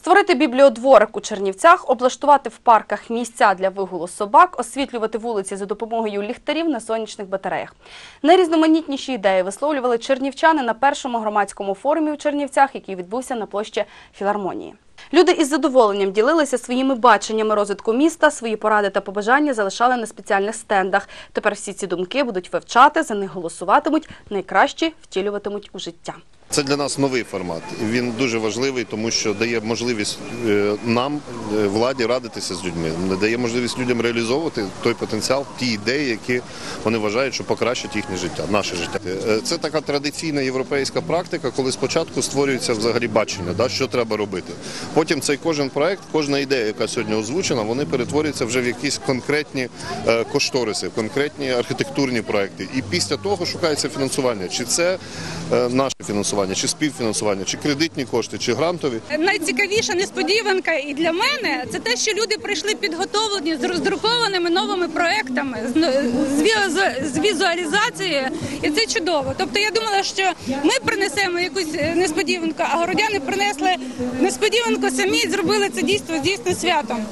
Створити бібліодворик у Чернівцях, облаштувати в парках місця для вигулу собак, освітлювати вулиці за допомогою ліхтарів на сонячних батареях. Найрізноманітніші ідеї висловлювали чернівчани на першому громадському форумі у Чернівцях, який відбувся на площі Філармонії. Люди із задоволенням ділилися своїми баченнями розвитку міста, свої поради та побажання залишали на спеціальних стендах. Тепер всі ці думки будуть вивчати, за них голосуватимуть, найкраще втілюватимуть у життя. Це для нас новий формат. Він дуже важливий, тому що дає можливість е, нам, е, владі, радитися з людьми, дає можливість людям реалізовувати той потенціал, ті ідеї, які вони вважають, що покращать їхнє життя, наше життя. Е, Це така традиційна європейська практика, коли спочатку створюється взагалі бачення, що треба робити. Потім цей кожен проект, кожна ідея, яка сьогодні озвучена, вони перетворюються вже в якісь конкретні е, кошториси, конкретні архітектурні проекти. І після того шукається фінансування. Чи це е, наше фінансування, чи співфінансування, чи кредитні кошти, чи грантові. Найцікавіша несподіванка і для мене це те, що люди прийшли підготовлені з роздрукованими новими проектами, візу- з візуалізацією, і це чудово. Тобто я думала, що ми принесемо якусь е, несподіванку, а городяни принесли несподіванку самі зробили це дійство дійсно святом.